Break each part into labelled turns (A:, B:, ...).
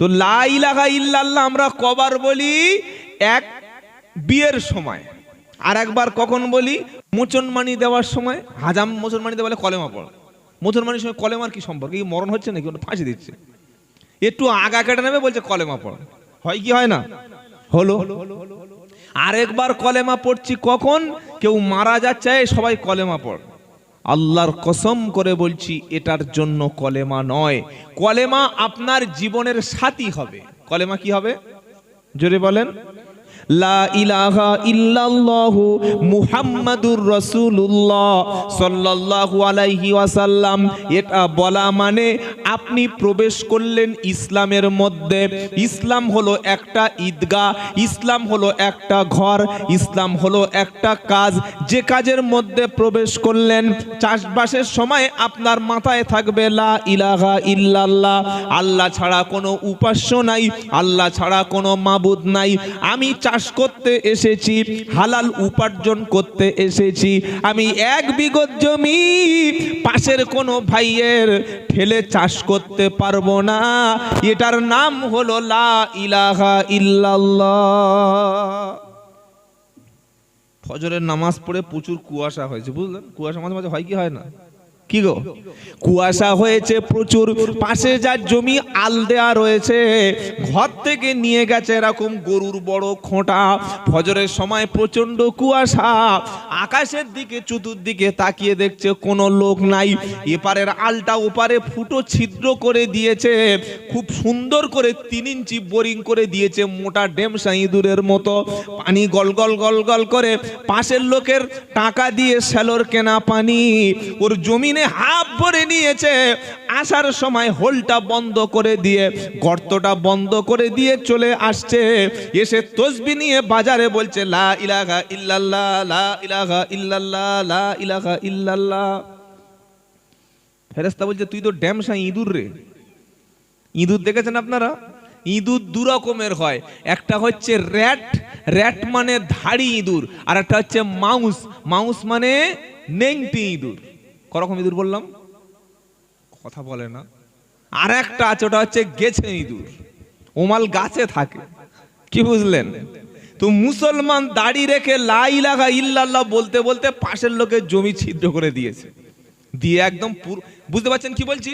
A: তো লা ইলাহা ইল্লাল্লাহ আমরা কবার বলি এক বিয়ের সময়, আর একবার কখন বলি? মোচনমানি দেওয়ার সময়। হাজাম মোচনমানি দেওয়া কলেমা পড়। মোচনমানির সময় কলেমার কি সম্পর্ক? কি মরণ হচ্ছে নাকি? ওটা ফাঁসি দিচ্ছে। একটু আগা কেটে নেবে বলছে কলেমা পড়। হয় কি হয় না? হলো। আরেকবার কলেমা পড়ছি কখন? কেউ মারা যাচ্ছে, সবাই কলেমা পড়। আল্লাহর কসম করে বলছি, এটার জন্য কলেমা নয়। কলেমা আপনার জীবনের সাথী হবে। কলেমা কি হবে? জোরে বলেন। লা ইলাহা ইল্লাল্লাহু মুহাম্মাদুর ওয়াসাল্লাম। এটা বলা মানে আপনি প্রবেশ করলেন ইসলামের মধ্যে। ইসলাম হলো একটা ঈদগাহ, ইসলাম হলো একটা ঘর, ইসলাম হলো একটা কাজ। যে কাজের মধ্যে প্রবেশ করলেন, চাষবাসের সময় আপনার মাথায় থাকবে লা ইলাহা ইল্লাল্লাহ। আল্লাহ ছাড়া কোনো উপাস্য নাই, আল্লাহ ছাড়া কোনো মাবুদ নাই। আমি চাষ করতে এসেছি, হালাল উপার্জন করতে এসেছি। আমি এক বিঘত জমি, পাশের কোনো ভাইয়ের ঠেলে চাষ করতে পারব না। এটার নাম হলো লা ইলাহা ইল্লাল্লাহ। ফজরের নামাজ পড়ে প্রচুর কুয়াশা হয়েছে, বুঝলেন? কুয়াশা মাঝে মাঝে হয় কি হয় না? কি গো? কুয়াশা হয়েছে প্রচুর, পাশে যার জমি আল দেয়া রয়েছে, ঘর থেকে নিয়ে গেছে এরকম গরুর বড় খোঁটা। ফজরের সময় প্রচণ্ড কুয়াশা, আকাশের দিকে চতুর্দিকে তাকিয়ে দেখছে কোনো লোক নাই। এপারের আলটা ওপারে ফুটো ছিদ্র করে দিয়েছে, খুব সুন্দর করে তিন ইঞ্চি বোরিং করে দিয়েছে মোটা ডেমসা ইঁদুরের মতো। পানি গল গল গল গল করে পাশের লোকের টাকা দিয়ে স্যালোর কেনা পানি। ওর জমিনে হাফ ভরে নিয়েছে। আসার সময় হোলটা বন্ধ করে দিয়ে, গর্তটা বন্ধ করে দিয়ে চলে আসছে। এসে তসবি নিয়ে বাজারে বলছে, লা ইলাহা ইল্লাল্লাহ, লা ইলাহা ইল্লাল্লাহ, লা ইলাহা ইল্লাল্লাহ। ফেরেস্তা বলছে, তুই তো ড্যামসা ইঁদুর রে। ইঁদুর দেখেছেন আপনারা? ইঁদুর দু রকমের হয়। একটা হচ্ছে র্যাট র্যাট মানে ধাড়ি ইঁদুর, আর একটা হচ্ছে মাউস। মাউস মানে নেংটি ইঁদুর। করকম ইঁদুর বললাম? কথা বলে না। আর একটা আছে, ওটা হচ্ছে গেছে ইঁদুর। ওমাল গাছে থাকে। কি বুঝলেন? তো মুসলমান দাড়ি রেখে লা লাগা ইল্লাল্লাহ বলতে বলতে পাশের লোকের জমি ছিদ্র করে দিয়েছে। দিয়ে একদম বুঝতে পারছেন কি বলছি?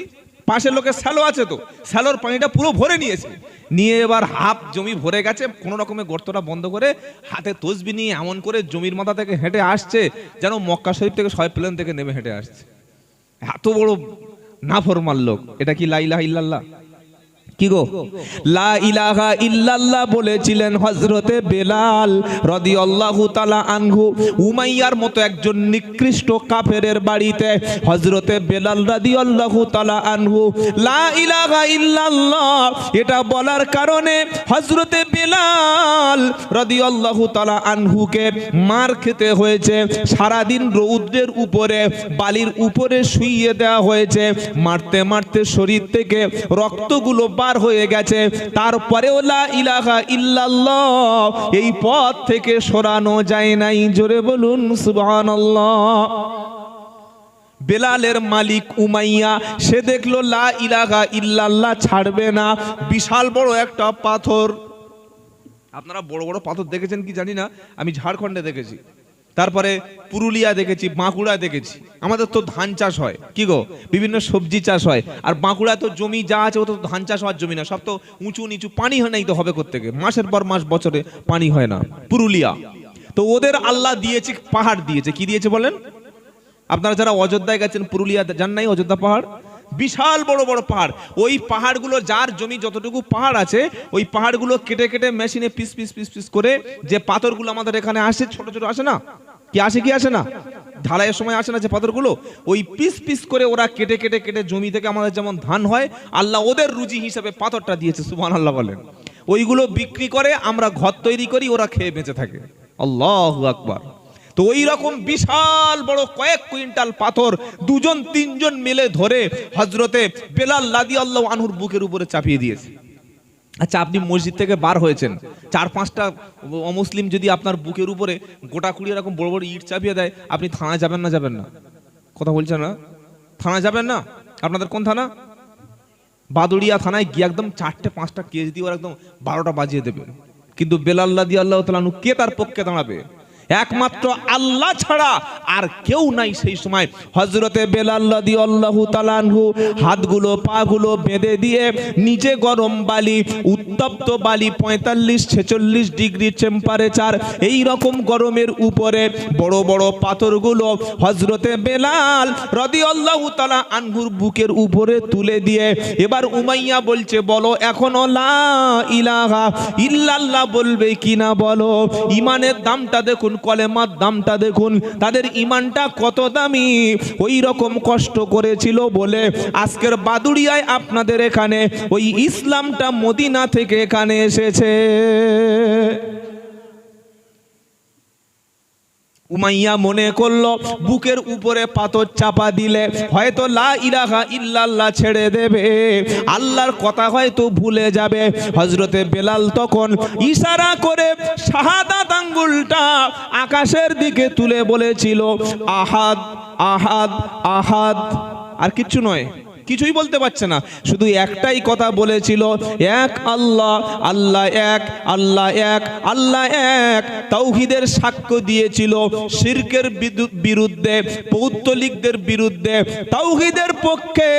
A: পাশের লোকের স্যালো আছে তো, স্যালোর পানিটা পুরো ভরে নিয়েছে। নিয়ে এবার হাফ জমি ভরে গেছে, কোনো রকমে গর্তটা বন্ধ করে হাতে তসবি নিয়ে এমন করে জমির মাথা থেকে হেঁটে আসছে, যেন মক্কা শরীফ থেকে সয় প্লেন থেকে নেমে হেঁটে আসছে। এত বড় না ফরমার লোক, এটা কি লাইলা ইল্লাল্লাহ? কি গো? লা ইলাহা ইল্লাল্লাহ বলেছিলেন হযরতে বেলাল রাদিয়াল্লাহু তাআলা আনহু। উমাইয়ার মতো একজন নিকৃষ্ট কাফেরের বাড়িতে হযরতে বেলাল রাদিয়াল্লাহু তাআলা আনহু। লা ইলাহা ইল্লাল্লাহ, এটা বলার কারণে হযরতে বেলাল রদি রাদিয়াল্লাহু তাআলা আনহুকে মার খেতে হয়েছে। সারা দিন রৌদ্রের উপরে, বালির উপরে শুইয়ে দেওয়া হয়েছে। মারতে মারতে শরীর থেকে রক্তগুলো বার হয়ে গেছে। তারপরেও লা ইলাহা ইল্লাল্লাহ। এই পথ থেকে সরানো যায় নাই। জোরে বলুন, সুবহানাল্লাহ। বেলালের মালিক উমাইয়া, সে দেখল লা ইলাহা ইল্লাল্লাহ ছাড়বে না। বিশাল বড় একটা পাথর। আপনারা বড় বড় পাথর দেখেছেন কি জানি না? আমি ঝাড়খণ্ডে দেখেছি। তারপরে পুরুলিয়া দেখেছি, বাঁকুড়া দেখেছি। আমাদের তো ধান চাষ হয়। কি গো? বিভিন্ন সবজি চাষ হয়। আর বাঁকুড়া তো জমি যা আছে, ও তো ধান চাষ হওয়ার জমি না। সব তো উঁচু নিচু, পানি হয় নাই তো হবে থেকে মাসের পর মাস, বছরে পানি হয় না। পুরুলিয়া। তো ওদের আল্লাহ দিয়েছে, পাহাড় দিয়েছে। কি দিয়েছে বলেন? আপনারা যারা অযোধ্যায় গেছেন, পুরুলিয়া যান নাই অযোধ্যা পাহাড়? বিশাল বড় বড় পাহাড়। ওই পাহাড়গুলো, যার জমি যতটুকু পাহাড় আছে, ওই পাহাড়গুলো কেটে কেটে মেশিনে পিস পিস পিস পিস করে যে পাথরগুলো আমাদের এখানে আসে, ছোট ছোট আসে না? কি আসে কি আসে না? ঢালাইয়ের সময় আসে না যে পাথরগুলো? ওই পিস পিস করে ওরা কেটে কেটে কেটে জমি থেকে আমাদের যেমন ধান হয়, আল্লাহ ওদের রুজি হিসাবে পাথরটা দিয়েছে সুবহান আল্লাহ বলেন। ওইগুলো বিক্রি করে আমরা ঘর তৈরি করি, ওরা খেয়ে বেঁচে থাকে। আল্লাহ আকবার। তো ওই রকম বিশাল বড় কয়েক কুইন্টাল পাথর দুজন তিনজন মিলে ধরে হজরতে বেলাল লাদি আল্লাহ আনহুর বুকের উপরে চাপিয়ে দিয়েছে। আচ্ছা আপনি মসজিদ থেকে বার হয়েছেন। চার পাঁচটা অমুসলিম যদি আপনার বুকের উপরে গোটা কুড়ি এরকম বড় বড় ইট চাপিয়ে দেয়, আপনি থানায় যাবেন না যাবেন না? কথা বলছেন না? থানা যাবেন না? আপনাদের কোন থানা? বাদুড়িয়া থানায় গিয়ে একদম চারটে পাঁচটা কেস দিয়ে একদম বারোটা বাজিয়ে দেবে। কিন্তু বেলাল্লা দিয়ে আল্লাহ তালানু কে তার পক্ষে দাঁড়াবে? একমাত্র আল্লাহ ছাড়া আর কেউ নাই সেই সময়। হজরতে বেলাল্লা দিয়ে আল্লাহু তালানহু হাতগুলো, পাগুলো বেঁধে দিয়ে নিচে গরম বালি, উত্তপ্ত বালি, পঁয়তাল্লিশ ছেচল্লিশ ডিগ্রি টেম্পারেচার এই রকম গরমের উপরে বড় বড় পাথরগুলো হজরতে বেলাল রদি আল্লাহ তালা আনহুর বুকের উপরে তুলে দিয়ে এবার উমাইয়া বলছে, বলো, এখনও লা ইলাহা ইল্লাল্লাহ বলবে কিনা বলো? ইমানের দামটা দেখুন কলেমার দামটা দেখুন, তাদের ইমানটা কত দামি। ওই রকম কষ্ট করেছিল বলে আজকের বাদুড়িয়ায় আপনাদের এখানে ওই ইসলামটা মদিনা থেকে এখানে এসেছে। উমাইয়া মনে করল, বুকের উপরে পাথর চাপা দিলে হয়তো লা ইলাহা ইল্লাল্লাহ ছেড়ে দেবে। আল্লাহর কথা হয়তো ভুলে যাবে। হজরতে বেলাল তখন ইশারা করে শাহাদাত আঙ্গুলটা আকাশের দিকে তুলে বলেছিল, আহাদ আহাদ আহাদ। আর কিচ্ছু নয়। কিছুই বলতে পারছে না। শুধু একটাই কথা বলেছিল, এক আল্লাহ আল্লাহ এক আল্লাহ এক আল্লাহ এক। তাওহিদের সাক্ষ্য দিয়েছিল শিরকের বিরুদ্ধে, পৌত্তলিকদের বিরুদ্ধে। তাওহিদের পক্ষে,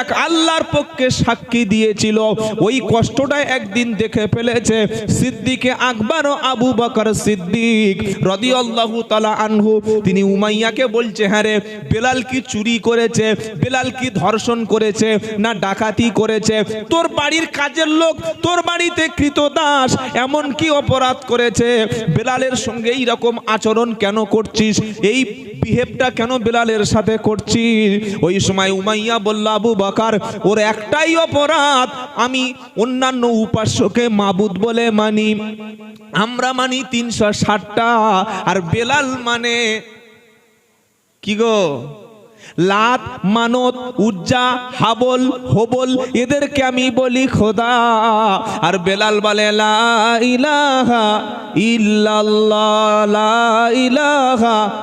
A: এক আল্লাহর পক্ষে সাক্ষী দিয়েছিল। ওই কষ্টটা একদিন দেখে ফেলেছে সিদ্দিকে আকবর ও আবু বকর সিদ্দিক রদি রদিয়াল্লাহু তালা আনহু। তিনি উমাইয়াকে বলছে হ্যাঁ রে, বেলাল কি চুরি করেছে? বেলাল কি ধর্ষণ করেছে, না ডাকাতি করেছে। তোর বাড়ির কাজের লোক, তোর বাড়িতে কৃতদাস এমন কি অপরাধ করেছে। বেলালের সঙ্গে এই রকম আচরণ কেন করছিস? এই বিহেভটা কেন বেলালের সাথে করছিস? ওই সময় উমাইয়া বলল, আবু বাকার, ওর একটাই অপরাধ, আমি অন্যান্য উপাস্যকে মাবুদ বলে মানি। আমরা মানি তিনশো ষাটটা, আর বেলাল মানে কি গো? লাত, মানত, উজ্জা, হাবল, হবল, এদেরকে আমি বলি খোদা। আর বেলাল বলে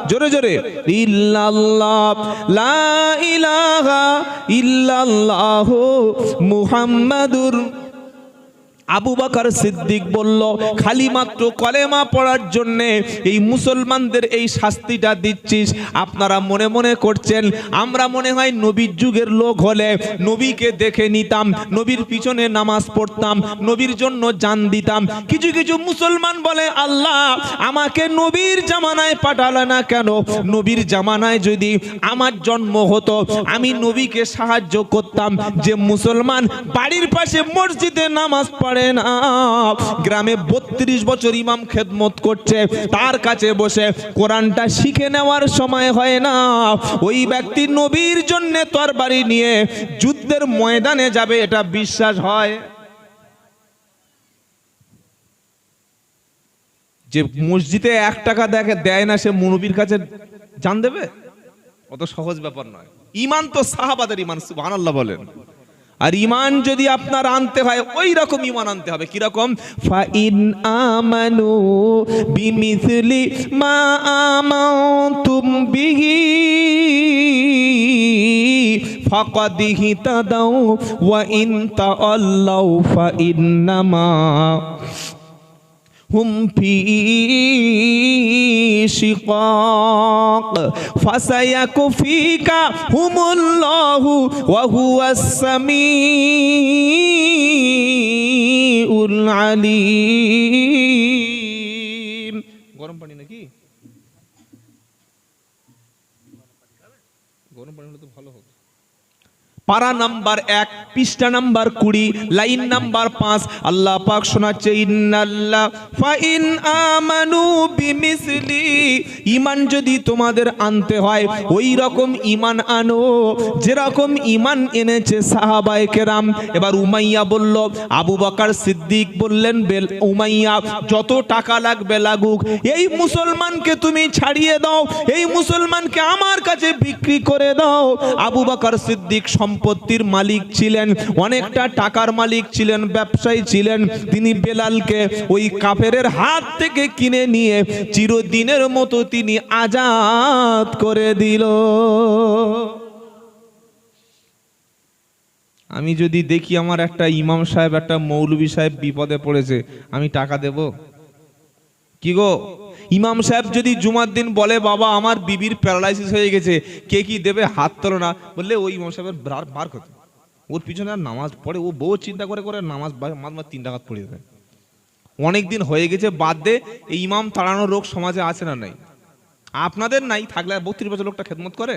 A: জোরে জোরে, ইল্লাল্লাহ, লা ইলাহা ইল্লাল্লাহ মুহাম্মাদুর আবু বকর সিদ্দিক বলল, খালি মাত্র কলেমা পড়ার জন্য এই মুসলমানদের এই শাস্তিটা দিচ্ছিস। আপনারা মনে মনে করছেন, আমরা মনে হয় নবীর যুগের লোক হলে নবীকে দেখে নিতাম, নবীর পিছনে নামাজ পড়তাম, নবীর জন্য জান দিতাম। কিছু কিছু মুসলমান বলে, আল্লাহ, আমাকে নবীর জামানায় পাঠালে না কেন? নবীর জামানায় যদি আমার জন্ম হতো, আমি নবীকে সাহায্য করতাম যে মুসলমান বাড়ির পাশে মসজিদে নামাজ পড়ে না। গ্রামে বত্রিশ বছর ইমাম খেদমত করছে। তার কাছে বসে কোরআনটা শিখে নেওয়ার সময় হয় না। ওই ব্যক্তি নবীর জন্য তরবারি নিয়ে যুদ্ধের ময়দানে যাবে, এটা বিশ্বাস হয়। যে মসজিদে এক টাকা দেখে দেয় না, সে মুনবির কাছে জান দেবে? অত সহজ ব্যাপার নয়। ইমান তো সাহাবাদের ইমান সুবহানাল্লাহ বলেন। আর ইমান যদি আপনার আনতে হয় ওই রকম ইমান আনতে হবে। কীরকম? ফাইন আমানু বিমিসলি মা আমানতুম বিহি ফাকাদিহি তাদাউ, ওয়া ইন তাআল্লাউ ফাইন্নামা هم في شقاق فسيكفيكهم الله وهو السميع العليم পারা নাম্বার এক, পৃষ্ঠা নাম্বার কুড়ি, লাইন নাম্বার পাঁচ। আল্লাহ পাক শোনাচ্ছে, ইন্নাল্লাহ, ফাইন আমানু বিমিসলি। ইমান যদি তোমাদের আনতে হয় ওই রকম ইমান আনো। যেরকম ইমান এনেছে সাহাবায়ে কেরাম। এবার উমাইয়া বলল, আবু বকর সিদ্দিক বললেন, বেল, উমাইয়া, যত টাকা লাগবে লাগুক, এই মুসলমানকে তুমি ছাড়িয়ে দাও, এই মুসলমানকে আমার কাছে বিক্রি করে দাও। আবু বকর সিদ্দিক সম্পত্তির মালিক ছিলেন, অনেকটা টাকার মালিক ছিলেন, ব্যবসায়ী ছিলেন। তিনি বেলালকে ওই কাফেরের হাত থেকে কিনে নিয়ে চিরদিনের মতো তিনি আজাদ করে দিল। আমি যদি দেখি আমার একটা ইমাম সাহেব, একটা মৌলভী সাহেব বিপদে পড়েছে, আমি টাকা দেব? কি গো? ইমাম সাহেব যদি জুমার দিন বলে, বাবা, আমার বিবির প্যারালাইসিস হয়ে গেছে, কে কি দেবে হাত তোলো না? বললে ওই ইমাম সাহেবের বার বার করতে ওর পিছনে আর নামাজ পড়ে, ও বউ চিন্তা করে করে নামাজ মাঝ তিন টাকা পড়ে দেয়। অনেক দিন হয়ে গেছে, বাদ দে, এই ইমাম তাড়ানোর রোগ সমাজে আছে না নাই? আপনাদের নাই? থাকলে বত্রিশ বছর লোকটা খেদমত করে?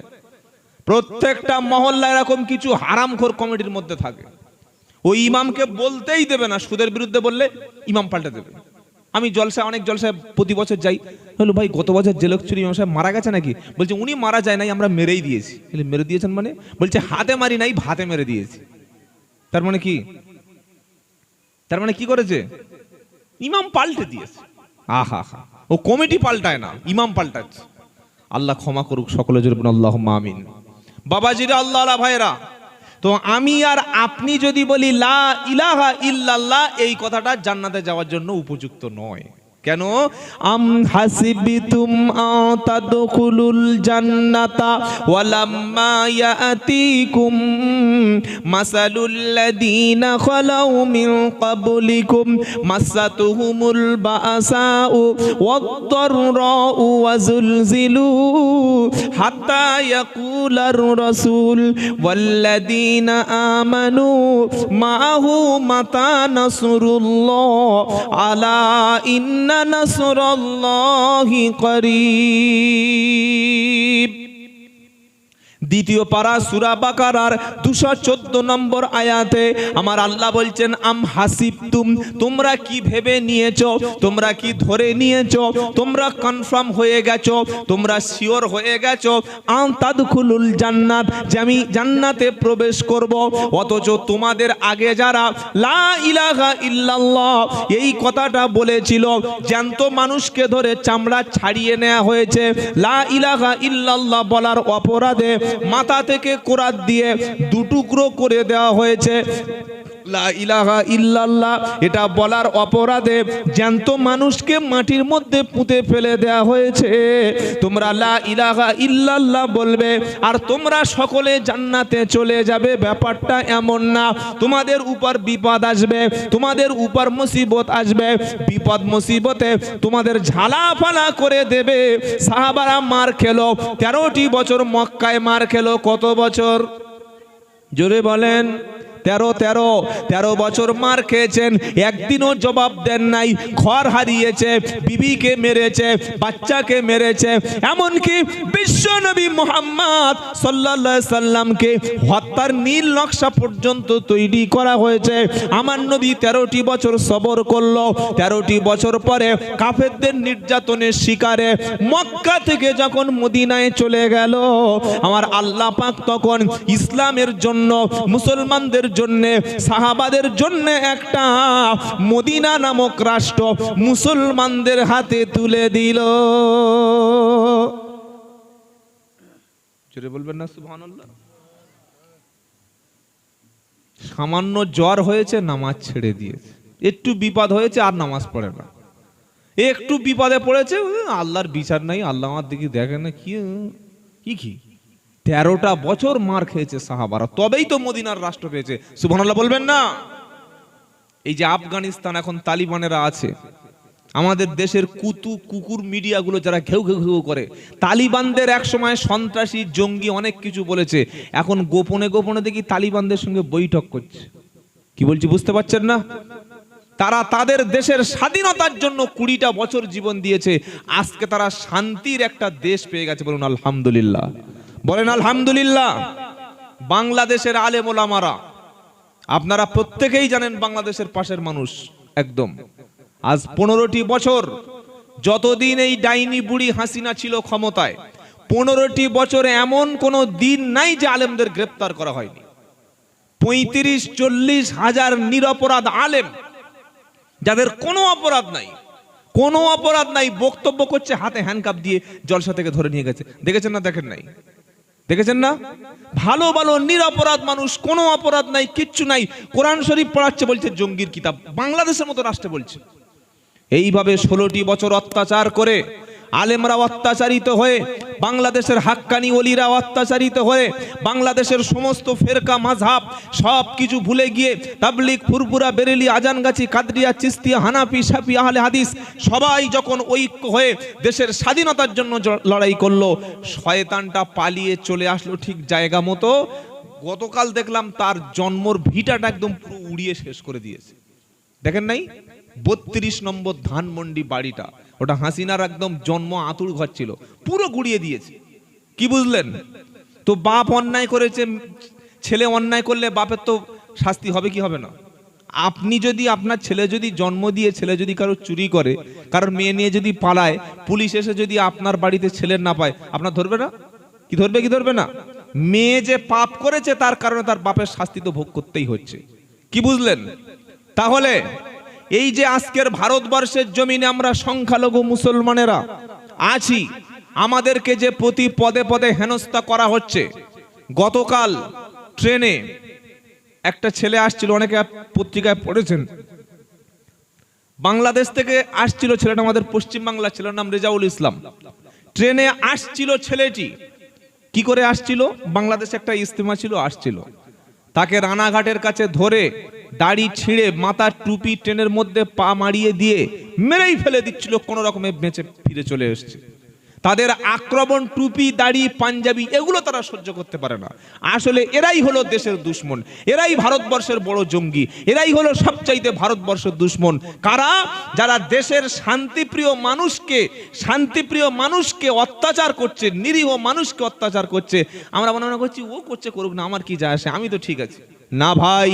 A: প্রত্যেকটা মহল্লা এরকম কিছু হারামখোর কমিটির মধ্যে থাকে। ওই ইমামকে বলতেই দেবে না, সুদের বিরুদ্ধে বললে ইমাম পাল্টে দেবে। আমি জলসায়, অনেক জলসায় প্রতি বছর যাই। হলো ভাই, গত বছর যে লোক ছিল ইমাম সাহেব মারা গেছে নাকি? বলছে, উনি মারা যায় নাই, আমরা মেরেই দিয়েছি। মেরে দিয়েছেন মানে? বলছে, হাতে মারি নাই, ভাতে মেরে দিয়েছি। তার মানে কি? তার মানে কি করেছে? ইমাম পাল্টে দিয়েছে। আহা, হা ও কমিটি পাল্টায় না, ইমাম পাল্টাচ্ছে। আল্লাহ ক্ষমা করুক সকলে জোরে বলুন আল্লাহ আমিন। বাবাজিরা আল্লাহ আলা ভাইরা তো আমি আর আপনি যদি বলি, লা ইলাহা ইল্লাল্লাহ, এই কথাটা জান্নাতে যাওয়ার জন্য উপযুক্ত নয়। কেন? আম হাসিবিতুম আতাদখুলুল জান্নাতা ওয়ালাম্মা ইয়াতিকুম মাসালুল লাযীনা খালাউ মিন ক্বাবলিকুম, মাসাতুহুমুল বাসাউ ওয়াদ-দাররাউ ওয়াজুলজিলু হাত্তা ইয়াকুলার রাসূল, ওয়াল্লাযীনা আমানু মাআহু মাতা নাসরুল্লাহ আলা ইন্না নাসরাল্লাহি করিব। দ্বিতীয় পারা সুরা বাকারার দুশো চোদ্দ নম্বর আয়াতে আমার আল্লাহ বলছেন, আম হাসিবতুম, তোমরা কি ভেবে নিয়েছ? তোমরা কি ধরে নিয়েছ? তোমরা কনফার্ম হয়ে গেছো? তোমরা শিওর হয়ে গেছো? আম তাদখুলুল জান্নাত, যে আমি জান্নাতে প্রবেশ করব। অথচ তোমাদের আগে যারা লা ইলাহা ইল্লাল্লাহ, এই কথাটা বলেছিল, জ্যান্ত মানুষকে ধরে চামড়া ছাড়িয়ে নেওয়া হয়েছে। লা ইলাহা ইল্লাল্লাহ বলার অপরাধে মাথা থেকে কোরাত দিয়ে দুটুকরো করে দেওয়া হয়েছে। লা ইলাহা ইল্লাল্লাহ, এটা বলার অপরাধে জ্যান্ত মানুষকে মাটির মধ্যে পুঁতে ফেলে দেওয়া হয়েছে। তোমরা লা ইলাহা ইল্লাল্লাহ বলবে, আর তোমরা সকলে জান্নাতে চলে যাবে, ব্যাপারটা এমন না। তোমাদের উপর বিপদ আসবে, তোমাদের উপর মুসিবত আসবে। বিপদ মুসিবতে তোমাদের ঝালা ফালা করে দেবে। সাহাবারা মার খেলো, তেরোটি বছর মক্কায় মার খেলো, কত বছর? জোরে বলেন। তেরো তেরো তেরো বছর মার খেয়েছেন, একদিনও জবাব দেন নাই ঘর হারিয়েছে, বিবিকে মেরেছে, বাচ্চাকে মেরেছে, এমনকি বিশ্ব নবী মোহাম্মদ সাল্লাহ সাল্লামকে হত্যার নীল নকশা পর্যন্ত তৈরি করা হয়েছে। আমার নবী তেরোটি বছর সবর করল, তেরোটি বছর পরে কাফেরদের নির্যাতনের শিকারে মক্কা থেকে যখন মদিনায় চলে গেল, আমার আল্লাহ পাক তখন ইসলামের জন্য মুসলমানদের জন্য, সাহাবাদের জন্য একটা মদিনা নামক রাষ্ট্র মুসলমানদের হাতে তুলে দিল। বলবেন না, সুবহানাল্লাহ? সামান্য জ্বর হয়েছে, নামাজ ছেড়ে দিয়েছে। একটু বিপদ হয়েছে, আর নামাজ পড়ে না। একটু বিপদে পড়েছে, আল্লাহর বিচার নাই, আল্লাহ আমার দিকে দেখে না কি কি? তেরোটা বছর মার খেয়েছে সাহাবারা, তবেই তো মদিনার রাষ্ট্র পেয়েছে। সুবহানাল্লাহ বলবেন না? এই যে আফগানিস্তান এখন তালিবানেরা আছে, আমাদের দেশের কুতু, কুকুর মিডিয়াগুলো যারা ঘেউ ঘেউ ঘেউ করে, তালিবানদের এক সময় সন্ত্রাসী, জঙ্গি অনেক কিছু বলেছে, এখন গোপনে গোপনে দেখি তালিবানদের সঙ্গে বৈঠক করছে। কি বলছি বুঝতে পারছেন না? তারা তাদের দেশের স্বাধীনতার জন্য কুড়িটা বছর জীবন দিয়েছে, আজকে তারা শান্তির একটা দেশ পেয়ে গেছে বলুন আলহামদুলিল্লাহ। বলেন, আলহামদুলিল্লাহ, বাংলাদেশের আলেম ওলামারা, আপনারা প্রত্যেকেই জানেন বাংলাদেশের পাশের মানুষ একদম। আজ পনেরোটি বছর যতদিন এই ডাইনি বুড়ি হাসিনা ছিল ক্ষমতায়, পনেরোটি বছরে এমন কোনো দিন নাই যে আলেমদের গ্রেপ্তার করা হয়নি। পঁয়ত্রিশ, চল্লিশ হাজার নিরপরাধ আলেম, যাদের কোনো অপরাধ নাই, কোনো অপরাধ নাই, বক্তব্য করছে, হাতে হ্যান্ডকাপ দিয়ে জলসা থেকে ধরে নিয়ে গেছে। দেখেছেন না, দেখেন নাই? দেখেছেন না? ভালো ভালো, নিরপরাধ মানুষ, কোনো অপরাধ নাই, কিচ্ছু নাই। কোরআন শরীফ পড়াচ্ছে বলছে, জঙ্গির কিতাব। বাংলাদেশের মতো রাষ্ট্রে বলছে। এইভাবে ষোলোটি বছর অত্যাচার করে আলেমরা অত্যাচারিত হয়ে, বাংলাদেশের হাক্কানি অলিরা অত্যাচারিত হয়ে, বাংলাদেশের সমস্ত ফেরকা মাঝহাব সব কিছু ভুলে গিয়ে তাবলিক ফুরপুরা বেরেলি, আজানগাছি, কাদরিয়া, চিস্তিয়া, হানাফি সাফি আহলে হাদিস সবাই যখন ঐক্য হয়ে দেশের স্বাধীনতার জন্য লড়াই করল, শয়তানটা পালিয়ে চলে আসলো ঠিক জায়গা মতো। গতকাল দেখলাম তার জন্মর ভিটাটা একদম পুরো উড়িয়ে শেষ করে দিয়েছে। দেখেন নাই? বত্রিশ নম্বর ধানমন্ডি বাড়িটা। ওটা হাসিনার একদম জন্ম আতুর ঘর ছিল। পুরো গুড়িয়ে দিয়েছে। কি বুঝলেন? তো বাপ অন্যায় করেছে, ছেলে অন্যায় করলে বাপের তো শাস্তি হবে কি হবে না? আপনি যদি, আপনার ছেলে যদি জন্ম দিয়ে ছেলে যদি কারও চুরি করে, কারোর মেয়ে নিয়ে যদি পালায়, পুলিশ এসে যদি আপনার বাড়িতে ছেলের না পায়, আপনার ধরবে না? কি ধরবে কি ধরবে না? মেয়ে যে পাপ করেছে, তার কারণে তার বাপের শাস্তি তো ভোগ করতেই হচ্ছে। কি বুঝলেন? তাহলে এই যে আজকের ভারতবর্ষের জমিনে আমরা সংখ্যালঘু মুসলমানেরা আছি, আমাদেরকে যে প্রতি পদে পদে হেনস্থা করা হচ্ছে, গতকাল ট্রেনে একটা ছেলে আসছিল, অনেকে পত্রিকায় পড়েছেন। বাংলাদেশ থেকে আসছিল ছেলেটা, আমাদের পশ্চিম বাংলা ছেলের নাম রেজাউল ইসলাম। ট্রেনে আসছিল ছেলেটি, কি করে আসছিল? বাংলাদেশে একটা ইস্তেমা ছিল, আসছিল। তাকে রানাঘাটের কাছে ধরে দাড়ি ছিঁড়ে মাথার টুপি ট্রেনের মধ্যে পা মারিয়ে দিয়ে মেরেই ফেলে দিচ্ছিল, কোনো রকমে বেঁচে ফিরে চলে এসছে। তাদের আক্রমণ, টুপি, দাড়ি, পাঞ্জাবি, এগুলো তারা সহ্য করতে পারে না। আসলে এরাই হলো দেশের দুশ্মন। এরাই ভারতবর্ষের বড় জঙ্গি। এরাই হলো সবচাইতে ভারতবর্ষের দুশ্মন। কারা? যারা দেশের শান্তিপ্রিয় মানুষকে শান্তিপ্রিয় মানুষকে অত্যাচার করছে, নিরীহ মানুষকে অত্যাচার করছে। আমরা মনে মনে করছি, ও করছে করুক না, আমার কি যায় আসে? আমি তো ঠিক আছি। না ভাই।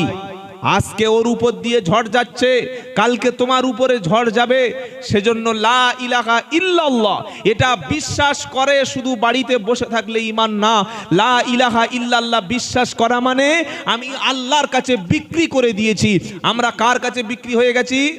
A: আজকে ওর উপর দিয়ে ঝড় যাচ্ছে, কালকে তোমার উপরে ঝড় যাবে, সেজন্য লা ইলাহা ইল্লাল্লাহ। এটা বিশ্বাস করে শুধু বাড়িতে বসে থাকলে ইমান না। লা ইলাহা ইল্লাল্লাহ বিশ্বাস করা মানে আমি আল্লাহর কাছে বিক্রি করে দিয়েছি। আমরা কার কাছে বিক্রি হয়ে গেছি?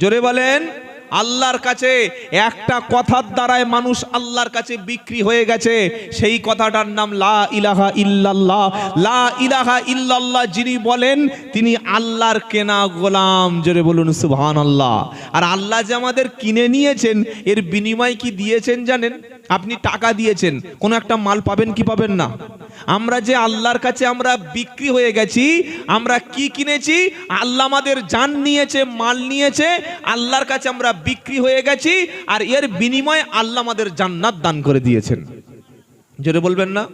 A: জোরে বলেন। আল্লাহর কাছে একটা কথার দ্বারায় মানুষ আল্লাহর কাছে বিক্রি হয়ে গেছে। সেই কথাটার নাম লা ইলাহা ইল্লাল্লাহ। লা ইলাহা ইল্লাল্লাহ যিনি বলেন, তিনি আল্লাহর কেনা গোলাম। জোরে বলুন, সুবহানাল্লাহ। আর আল্লাহ যে আমাদের কিনে নিয়েছেন, এর বিনিময় কি দিয়েছেন জানেন? আপনি টাকা দিয়েছেন, কোন একটা মাল পাবেন কি পাবেন না? আমরা যে আল্লাহর কাছে আমরা বিক্রি হয়ে গেছি, আমরা কি কিনেছি? আল্লাহ আমাদের জান নিয়েছে, মাল নিয়েছে, আল্লাহর কাছে আমরা বিক্রি হয়ে গেছি, আর এর বিনিময়ে আল্লাহ আমাদের জান্নাত দান করে দিয়েছেন। জোরে বলবেন না?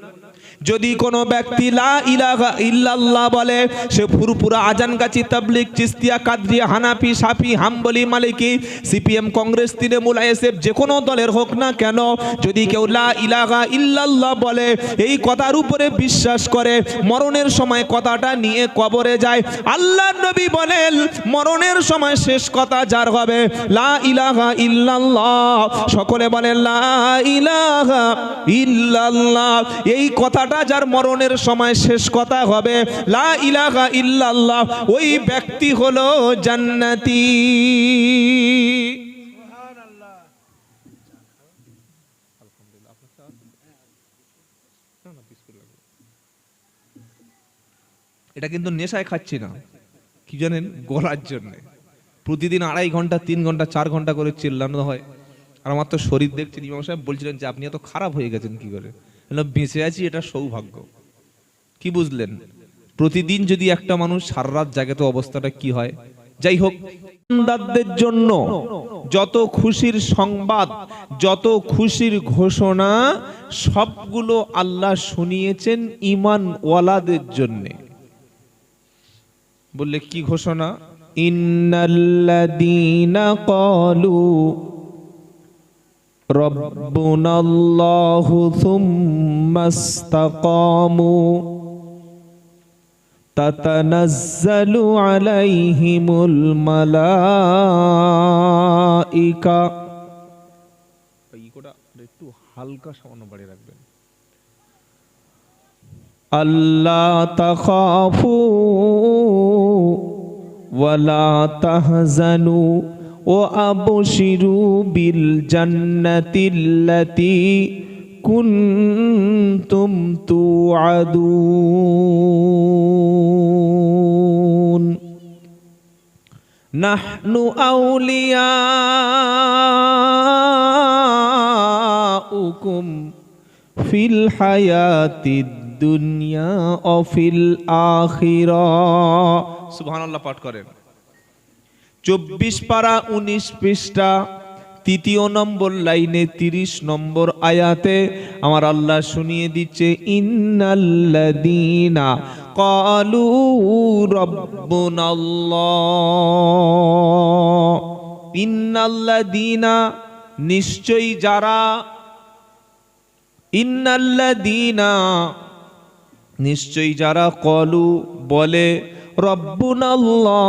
A: যদি কোনো ব্যক্তি লা ইলাহা ইল্লাল্লাহ বলে, সে ফুরপুরা আজানগাছি তাবলিক চিস্তিয়া, কাদরিয়া, হানাফি, সাফি, হাম্বলি, মালিকি, সিপিএম, কংগ্রেস, তৃণমূল, আইএসএফ, যে কোনো দলের হোক না কেন, যদি কেউ লা ইলাহা ইল্লাল্লাহ বলে, এই কথার উপরে বিশ্বাস করে, মরণের সময় কথাটা নিয়ে কবরে যায়। আল্লাহ নবী বলেন, মরণের সময় শেষ কথা যার হবে? লা ইলাহা ইল্লাল্লাহ। সকলে বলেন লা ইলাহা ইল্লাল্লাহ। এই কথাটা যার মরণের সময় শেষ কথা হবে, লা ইলাহা ইল্লাল্লাহ, ওই ব্যক্তি হলো জান্নাতি। এটা কিন্তু নেশায় খাচ্ছি না। কি জানেন? গলার জন্য। প্রতিদিন আড়াই ঘণ্টা, তিন ঘণ্টা, চার ঘণ্টা করে চিল্লানো হয়। আর আমার তো শরীর দেখছেন ইমাম সাহেব বলছিলেন যে, আপনি এত খারাপ হয়ে গেছেন কি করে? বেঁচে আছি, এটা সৌভাগ্য। কি বুঝলেন? প্রতিদিন যদি একটা মানুষ সারা রাত জাগে, তো অবস্থাটা কি হয়? যাই হোক জন্য যত খুশির সংবাদ, যত খুশির ঘোষণা, সবগুলো আল্লাহ শুনিয়েছেন ইমান ওয়ালাদের জন্যে। বললে কি ঘোষণা? ইন্নাল্লাযীনা ক্বালু রব্বুনাল্লাহু সুম্মাস্তাকামু তাতানাজ্জালু আলাইহিমুল মালাইকা ইকোটা একটু হালকা সামান্য বাড়িয়ে রাখবেন। আল্লাহ তাখাফু ওয়ালা তাহজানু ও আবশিরু বিল জান্নাতিল্লাতি কুনতুম তুআদুন। নাহনু আউলিয়াউকুম ফিল হায়াতিদ দুনিয়া ও ফিল আখিরা। সুবহানাল্লাহ পাঠ করেন। চব্বিশ পারা উনিশ পৃষ্ঠা, তৃতীয় নম্বর লাইনে তিরিশ নম্বর আয়াতে আমার আল্লাহ শুনিয়ে দিচ্ছে ইন্নাল্লাদিনা কালু ইন্নাল্লাদিনা নিশ্চয়ই যারা ইন্নাল্লাদিনা নিশ্চয়ই যারা কলু বলে, রব্বুনাল্লাহ।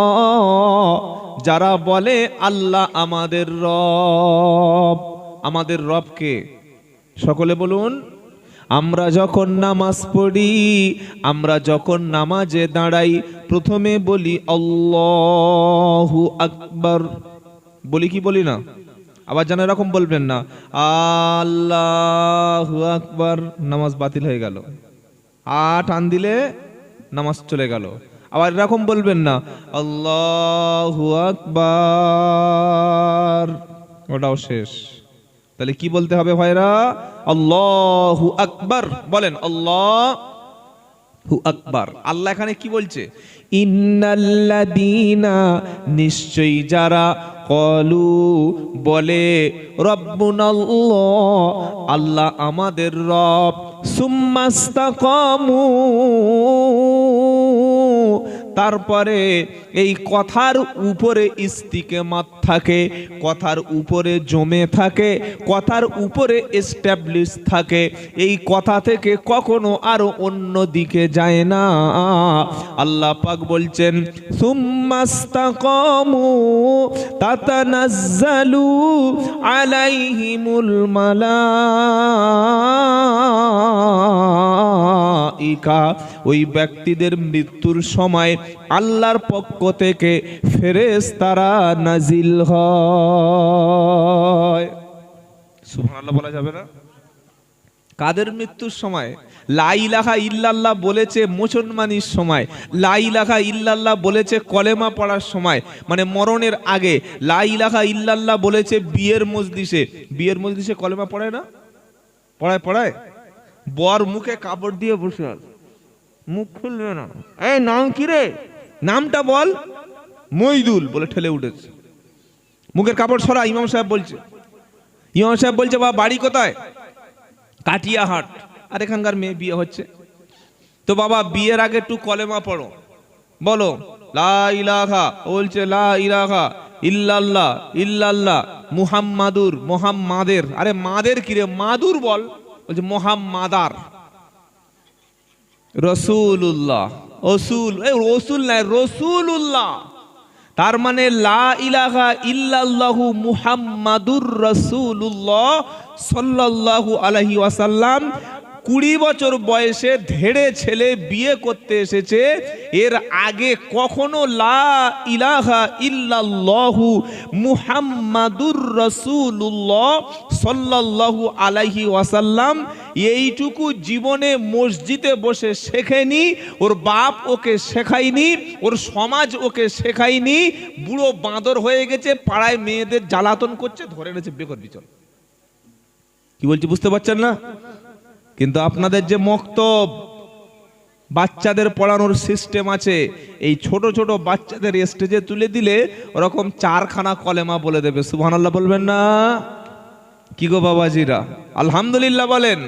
A: যারা বলে আল্লাহ আমাদের রব, আমাদের রবকে, সকলে বলুন, আমরা যখন নামাজ পড়ি, আমরা যখন নামাজে দাঁড়াই, প্রথমে বলি আল্লাহু আকবার। বলি কি বলি না? আবার যেন এরকম বলবেন না, আল্লাহু আকবার, নামাজ বাতিল হয়ে গেল। আ টান দিলে নামাজ চলে গেল। আবার এরকম বলবেন না, আল্লাহু আকবার। ওটাও শেষ। তাহলে কি বলতে হবে ভাইরা আল্লাহু আকবার। বলেন, আল্লাহ হু আকবার। আল্লাহ এখানে কি বলছে? ইন্নাল্লাদিনা নিশ্চয়ই যারা কলু বলে, রব্বুনাল্লাহ, আল্লাহ আমাদের রব। সুম্মাস্তাকামু। como তারপরে এই কথার উপরে ইস্তিকেমাত থাকে, কথার উপরে জমে থাকে, কথার উপরে এস্টাবলিশ থাকে। এই কথা থেকে কখনো আরও অন্য দিকে যায় না। আল্লাহ পাক বলছেন সুম্মাস্তাকামু তাতানাজ্জালু আলাইহিমুল মালাইকা। ওই ব্যক্তিদের মৃত্যুর সময় আল্লাহর পক্ষ থেকে ফেরেস তারা নাজিল হয় বলা যাবে না? কাদের মৃত্যুর সময়? লাইলাহা ইল্লাল্লাহ বলেছে মুসলমানির সময়। লাইলাহা ইল্লাল্লাহ বলেছে কলেমা পড়ার সময়। মানে মরণের আগে। লাইলাহা ইল্লাল্লাহ বলেছে বিয়ের মজলিসে। বিয়ের মজলিসে কলেমা পড়ায় না? পড়ায় পড়ায়? বর মুখে কাপড় দিয়ে বসে আছে। মুখ খুলবে না। এই, নাম কি রে? নামটা বল। মইদুল বলে ঠেলে উঠেছে। মুখের কাপড় সরা, ইমাম সাহেব বলছে। ইমাম সাহেব বলছে বা বাড়ি কোথায়? কাটিয়াহাট। আর এখানকার মেয়ে বিয়ে হচ্ছে। তো বাবা, বিয়ের আগে একটু কলেমা পড়ো। বলো, লা ইলাহা বলছে, লা ইলাহা ইল্লাল্লাহ ইল্লাল্লাহ, মুহাম্মাদুর মোহাম্মাদের। আরে, মাদের কিরে মাদুর বল। বলছে, মোহাম্মাদার। রসুল্লাহ রসুল, এই রসুল নাই রসুল্লাহ তার মানে লা ইলাহা ইল্লাল্লাহু মুহাম্মাদুর সাল্লাল্লাহু ওয়াসাল্লাম। কুড়ি বছর বয়সে ধেড়ে ছেলে বিয়ে করতে এসেছে। এর আগে কখনো লা ইলাহা ইল্লাল্লাহু মুহাম্মাদুর রাসূলুল্লাহ সাল্লাল্লাহু আলাইহি ওয়াসাল্লাম এইটুকু জীবনে মসজিদে বসে শেখেনি, ওর বাপ ওকে শেখায়নি, ওর সমাজ ওকে শেখায়নি, বুড়ো বাঁদর হয়ে গেছে, পাড়ায় মেয়েদের জ্বালাতন করছে, ধরে এনেছে বেকর বিচল কি বলছি বুঝতে পারছেন না? কিন্তু আপনাদের যে মক্তব, বাচ্চাদের পড়ানোর সিস্টেম আছে, এই ছোট ছোট বাচ্চাদের স্টেজে তুলে দিলে ওরকম চারখানা কলেমা বলে দেবে, সুবহানাল্লাহ বলবেন না? কি গো বাবাজিরা? আলহামদুলিল্লাহ বলেন।